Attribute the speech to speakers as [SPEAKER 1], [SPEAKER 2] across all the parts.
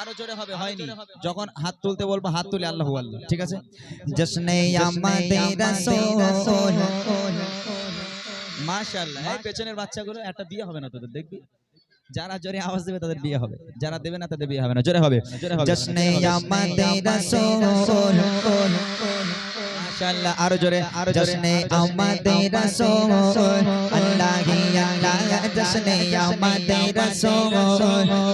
[SPEAKER 1] আরও জোরে হবে হয়নি। যখন হাত তুলতে বলব হাত তুলে আল্লাহ আল্লাহ ঠিক আছে? জশ্নে আমাদের রাসূল মাশাআল্লাহ এই পেছনের বাচ্চাগুলো একটা বিয়ে হবে না তোদের দেখবি? যারা জোরে আওয়াজ দেবে তাদের বিয়ে হবে। যারা দেবে না তাদের বিয়ে হবে না। জোরে হবে। জোরে হবে। জশ্নে আমাদের রাসূল মাশাআল্লাহ আরও জোরে জশ্নে আমাদের রাসূল আল্লাহ আল্লাহ জশ্নে আমাদের রাসূল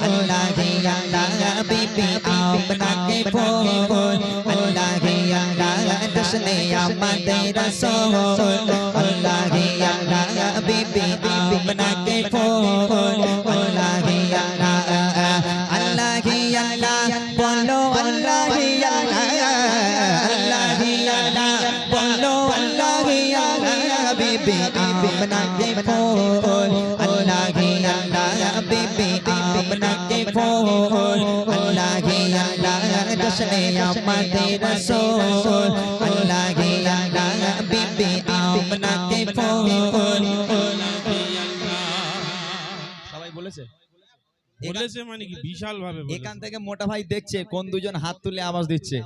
[SPEAKER 1] আল্লাহ আল্লাহ বিবি আপনাকে ফোন আল্লাহ আল্লাহ জশ্নে আমাদের রাসূল আল্লাহ আল্লাহ বিবি আপনাকে ফোন আল্লাহ আল্লাহ বিবি আপনাকে ফোন সবাই বলেছে
[SPEAKER 2] মানে
[SPEAKER 1] মোটা ভাই দেখছে কোন দুজন হাত তুলে আওয়াজ দিচ্ছে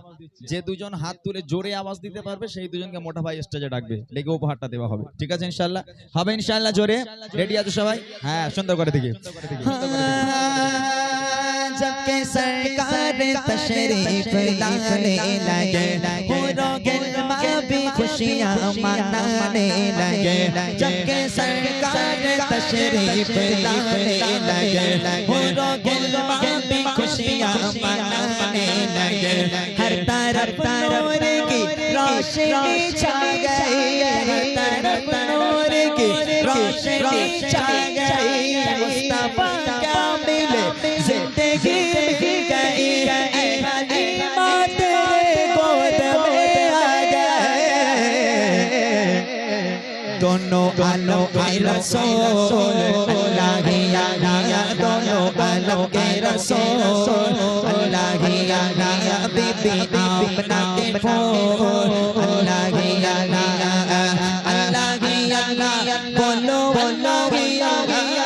[SPEAKER 1] যে দুজন হাত তুলে জোরে আওয়াজ দিতে পারবে সেই দুজনকে মোটা ভাই স্টেজে ডাকবে লেগে উপহারটা দেওয়া হবে ঠিক আছে ইনশাল্লাহ হবে ইনশাল্লাহ জোরে রেডি আছো সবাই হ্যাঁ সুন্দর করে দিকে जबकि सरकार तशरीफ़ लाने लगे। पूरो गिरमा भी खुशियाँ मनाने लगे। जबकि सरकार तशरीफ़ लाने लगे। पूरो गिरमा भी खुशियाँ मनाने लगे। हर तरफ़ नूर की रोशनी छा गई। हर तरफ़ नूर की रोशनी छा गई। के रसूल अल्लाह ही अल्लाह दोनों आलो के रसूल अल्लाह ही अल्लाह बीबी आपना के फोन अल्लाह ही अल्लाह अल्लाह ही अल्लाह बोलो अल्लाह ही अल्लाह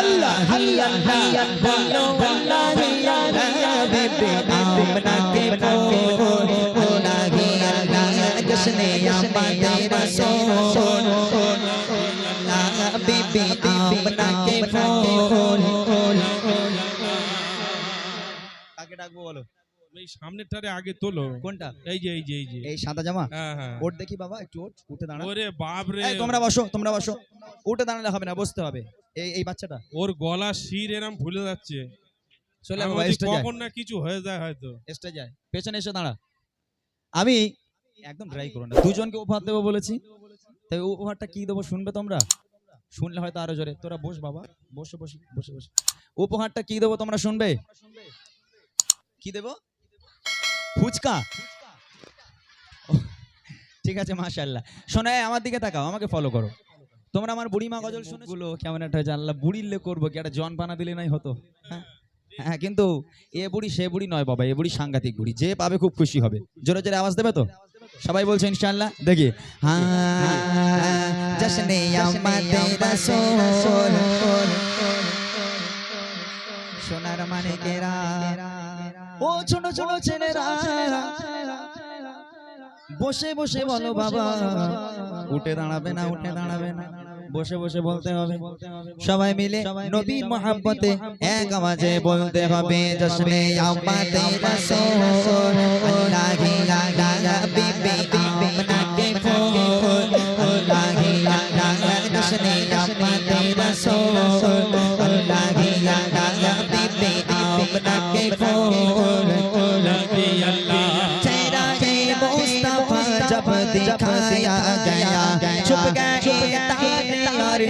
[SPEAKER 1] अल्लाह ही अल्लाह बोलो अल्लाह ही अल्लाह बीबी आपना के फोन अल्लाह ही अल्लाह जश्ने आमद रसूल আপনাকে ফোন। কাকে ডাকবো বলো?
[SPEAKER 2] এই আগে তোলো।
[SPEAKER 1] কোনটা?
[SPEAKER 2] এই যে এই যে এই যে।
[SPEAKER 1] এই সাদা জামা?
[SPEAKER 2] হ্যাঁ, হ্যাঁ।
[SPEAKER 1] ওট দেখি বাবা একটু ওট উঠে দাঁড়া।
[SPEAKER 2] ওরে বাপ রে
[SPEAKER 1] তোমরা বসো তোমরা বসো। উঠে দাঁড়ালে হবে না বসতে হবে। এই এই বাচ্চাটা।
[SPEAKER 2] ওর গলা শির এরম ভুলে যাচ্ছে।
[SPEAKER 1] চলে
[SPEAKER 2] কখন না কিছু হয়ে যায় হয়তো।
[SPEAKER 1] এসটা যায় পেছনে এসে দাঁড়া। আমি একদম ড্রাই করো না। দুজনকে উপহার দেবো বলেছি। তাই উপহারটা কি দেবো শুনবে তোমরা? শুনলে হয়তো আরও জোরে। তোরা বস বাবা। বসে বসে বসে বসে। উপহারটা কি দেবো তোমরা শুনবে? কি দেবো? ফুচকা। ঠিক আছে মাশাল্লাহ শোনায় আমার দিকে তাকাও আমাকে ফলো করো। তোমরা আমার বুড়িমা গজল শুনে গুলো কেমন একটা হয়েছে আল্লাহ বুড়িলে করব কি একটা জন পানা দিলে নাই হতো? হ্যাঁ? হ্যাঁ কিন্তু এ বুড়ি সে বুড়ি নয় বাবা এ বুড়ি সাংঘাতিক বুড়ি যে পাবে খুব খুশি হবে। জোরে জোরে আওয়াজ দেবে তো? সবাই বলছে ইনশাআল্লাহ? দেখি। সোনার মানিকেরা ও ছোট ছোট ছেলেরা। বসে বসে বলো বাবা। উঠে দাঁড়াবে না, উঠে দাঁড়াবে না। বসে বসে বলতে হবে। সবাই মিলে নবী মোহাম্মতে এক আওয়াজে বলতে হবে জশনে আমাদের রাসূল আল্লাহি লা বিবি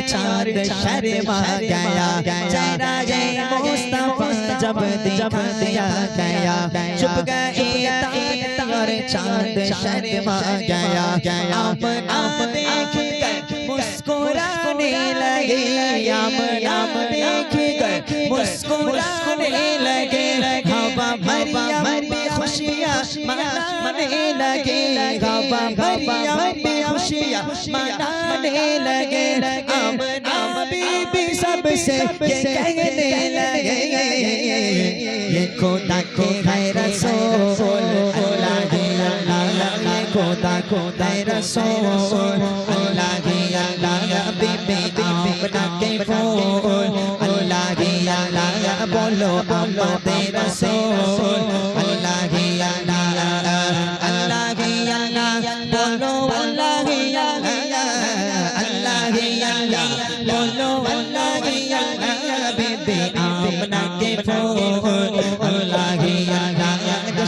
[SPEAKER 1] चार शर्मा गया। चेहरा जय मुस्तफ़ा जब दिखा दिया गया। चुप गए तार चाँद शर्मा गया। गया आप देख कर मुस्कुराने लगे। आप अपना देख कर मुस्कुराने लगे। हवा मरिया खुशिया मनाने लगे गवा भरिया भी खुशिया मनाने लगे हम हम बीबी सबसे ये कहने लगे ये खुदा के रसूल अल्लाह ही अल्लाह ये खुदा खुदा रसूल अल्लाह ही अल्लाह बीबी अपना के फूल अल्लाह ही अल्लाह बोलो अम्मा तेरा सोल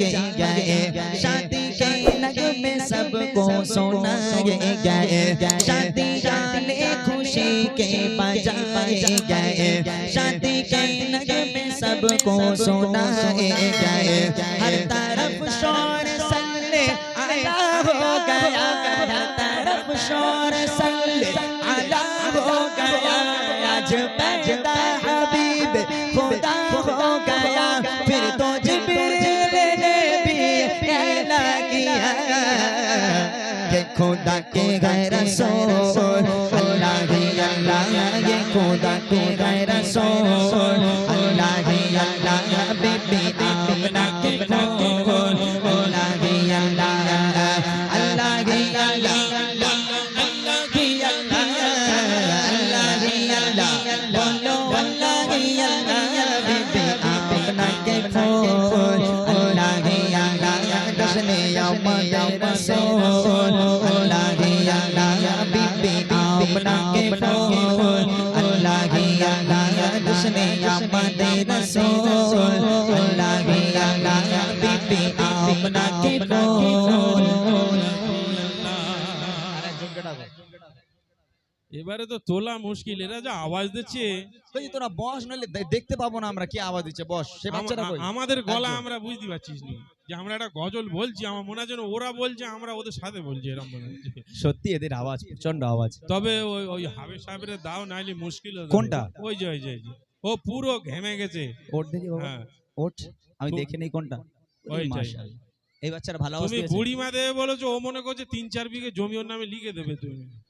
[SPEAKER 1] बाजारे गए शादी के सबको गए शादियाने खुशी के बाजारे गए शादी के नगमे सबको सुनाए गए हर तरफ़ शोर सल्ले आया हो गया हर तरफ़ शोर सल्ले खुदा के गैर रसूल अल्लाह ही अल्लाह ये खुदा के गैर रसूल अल्लाह ही अल्लाह बीबी आमना के फूल अल्लाह ही अल्लाह अल्लाह ही अल्लाह अल्लाह ही अल्लाह अल्लाह ही अल्लाह बोलो अल्लाह ही अल्लाह बीबी आमना के फूल
[SPEAKER 2] এবারে তো তোলা মুশকিল এরা যা আওয়াজ দিচ্ছে।
[SPEAKER 3] তোরা বস নইলে দে- দেখতে পাবো না আমরা কি আওয়াজ দিচ্ছে। বস সে বাচ্চারা কই?
[SPEAKER 2] আমাদের গলা আমরা বুঝতে পারছিস নি যে আমরা একটা গজল বলছি আমার মনে হয় ওরা বলছে আমরা ওদের সাথে বলছি এরকম
[SPEAKER 3] সত্যি এদের আওয়াজ প্রচণ্ড আওয়াজ।
[SPEAKER 2] তবে ওই ওই হাবে সাহেবের দাও নাইলে মুশকিল
[SPEAKER 3] কোনটা?
[SPEAKER 2] ওই যে ওই যে ও পুরো ঘেমে গেছে।
[SPEAKER 3] দেখি বাবা।
[SPEAKER 2] হ্যাঁ।
[SPEAKER 3] আমি দেখে নেই কোনটা। ওরে। মাশাআল্লাহ। এই বাচ্চারা ভালো
[SPEAKER 2] তুমি বুড়ি মা দেবে বলেছ ও মনে করছে তিন চার বিঘে জমি ওর নামে লিখে দেবে তুমি।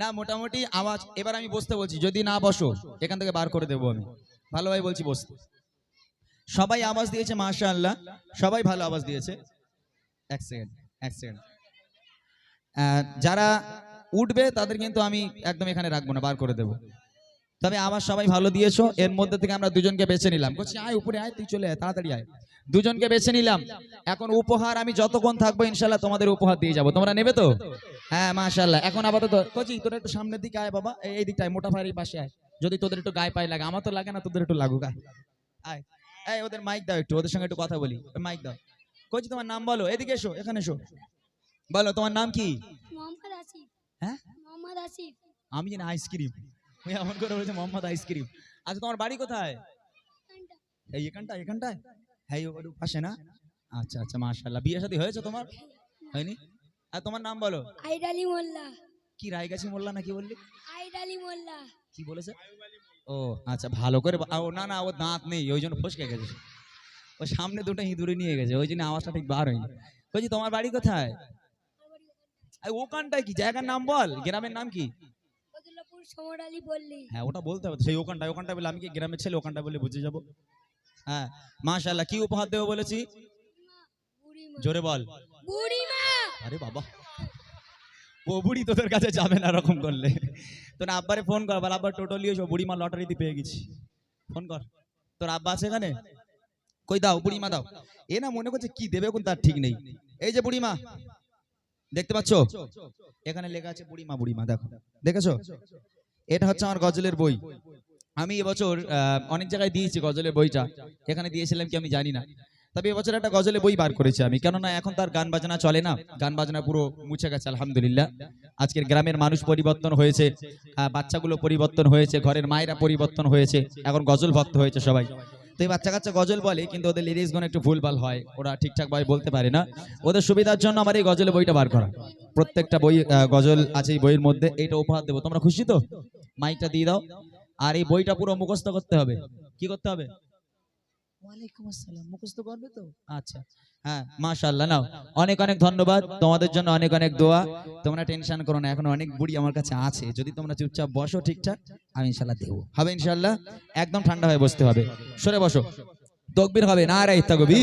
[SPEAKER 3] না, মোটামুটি আওয়াজ, এবার আমি বসতে বলছি, যদি না বসো, এখান থেকে বার করে দেবো আমি। ভালোভাবে বলছি বসতে। সবাই আওয়াজ দিয়েছে, মাশাআল্লাহ। সবাই ভালো আওয়াজ দিয়েছে। এক সেকেন্ড এক সেকেন্ড। যারা উঠবে, তাদের কিন্তু আমি একদম এখানে রাখব না, বার করে দেবো। তবে আওয়াজ সবাই ভালো দিয়েছ। এর মধ্যে থেকে আমরা দুজনকে বেছে নিলাম। বলছি আয় উপরে আয় তুই চলে আয় তাড়াতাড়ি আয়। দুজনকে বেছে নিলাম। এখন উপহার আমি যতক্ষণ থাকব ইনশাল্লাহ তোমাদের উপহার দিয়ে যাব। তোমরা নেবে তো? হ্যাঁ মাশাল্লাহ এখন আপাতত কচি তোরা একটু সামনের দিকে আয় বাবা। এই- দিকটায় মোটা ভাইয়ের পাশে আয়। যদি তোদের একটু গায়ে পায়ে লাগে আমার তো লাগে না তোদের একটু লাগুক আয়। এই ওদের মাইক দাও একটু ওদের সঙ্গে একটু কথা বলি। মাইক দাও। কচি তোমার নাম বলো এদিকে এসো এখানে এসো। বলো তোমার নাম কি?
[SPEAKER 4] মোহাম্মদ আসিফ।
[SPEAKER 3] হ্যাঁ?
[SPEAKER 4] মোহাম্মদ আসিফ।
[SPEAKER 3] আমি জানি আইসক্রিম ওই এমন করে বলেছে মোহাম্মদ আইসক্রিম আচ্ছা তোমার বাড়ি কোথায়? এই এখানটা এখানটায়? হ্যাঁ ওর পাশে না? আচ্ছা আচ্ছা বিয়ে শাদী হয়েছে তোমার? হয়নি? আর তোমার নাম বলো।
[SPEAKER 4] আইড আলী মোল্লা।
[SPEAKER 3] কি রায়গাছি মোল্লা নাকি বললি?
[SPEAKER 4] আইড আলী মোল্লা।
[SPEAKER 3] কি বলেছে? ও আচ্ছা ভালো করে ও না না ও দাঁত নেই ওই জন্য ফসকে গেছে। ও সামনে দুটো ইঁদুরে নিয়ে গেছে ওই জন্য আওয়াজটা ঠিক বার হয়নি। বলছি তোমার বাড়ি কোথায়? ওখানটায় কি? জায়গার নাম বল গ্রামের নাম কি?
[SPEAKER 4] সমর আলী পল্লী
[SPEAKER 3] হ্যাঁ ওটা বলতে হবে। সেই ওখানটায় ওখানটায় বলে আমি কি গ্রামের ছেলে? ওখানটা বলে বুঝে যাব। হ্যাঁ মাশাল্লাহ কি উপহার দেবো বলেছি? জোরে বল। আরে বাবা ও বুড়ি তোদের কাছে যাবে না এরকম করলে। তোর আব্বারে ফোন কর বল আব্বা টোটালি এসো বুড়িমা লটারিতে পেয়ে গেছি। ফোন কর। তোর আব্বা আছে এখানে? কই দাও বুড়িমা দাও। এ না মনে করছে কি দেবে কোন তার ঠিক নেই। এই যে বুড়িমা দেখতে পাচ্ছ? এখানে লেখা আছে বুড়িমা বুড়িমা দেখো। দেখেছ? এটা হচ্ছে আমার গজলের বই। আমি এবছর অনেক জায়গায় দিয়েছি গজলের বইটা। এখানে দিয়েছিলাম কি আমি জানি না। তবে এবছর একটা গজলে বই বার করেছি আমি। কেননা এখন তার গান বাজনা চলে না। গান বাজনা পুরো মুছে গেছে, আলহামদুলিল্লাহ। আজকের গ্রামের মানুষ পরিবর্তন হয়েছে বাচ্চাগুলো পরিবর্তন হয়েছে, ঘরের মায়েরা পরিবর্তন হয়েছে, এখন গজল ভক্ত হয়েছে সবাই। তো এই বাচ্চা কাচ্চা গজল বলে, কিন্তু ওদের লিরিক্সগুলো একটু ভুলভাল হয়। ওরা ঠিকঠাক ভাবে বলতে পারে না। ওদের সুবিধার জন্য আমার এই গজলের বইটা বার করা। প্রত্যেকটা বই গজল আছে এই বইয়ের মধ্যে। এটা উপহার দেবো। তোমরা খুশি তো? মাইকটা দিয়ে দাও। আর এই বইটা পুরো মুখস্থ করতে হবে। কি করতে হবে? মুখস্থ করবে তো? আচ্ছা। হ্যাঁ মাশাআল্লাহ। নাও অনেক অনেক ধন্যবাদ। তোমাদের জন্য অনেক অনেক দোয়া। তোমরা টেনশন করো না এখন অনেক বুড়ি আমার কাছে আছে। যদি তোমরা চুপচাপ বসো ঠিকঠাক আমি ইনশাল্লাহ দেবো। হবে ইনশাল্লাহ একদম ঠান্ডা হয়ে বসতে হবে। সরে বসো। তকবির হবে না রাই থাকবি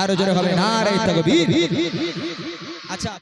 [SPEAKER 3] আরও জোরে হবে না রাই থাকবি আচ্ছা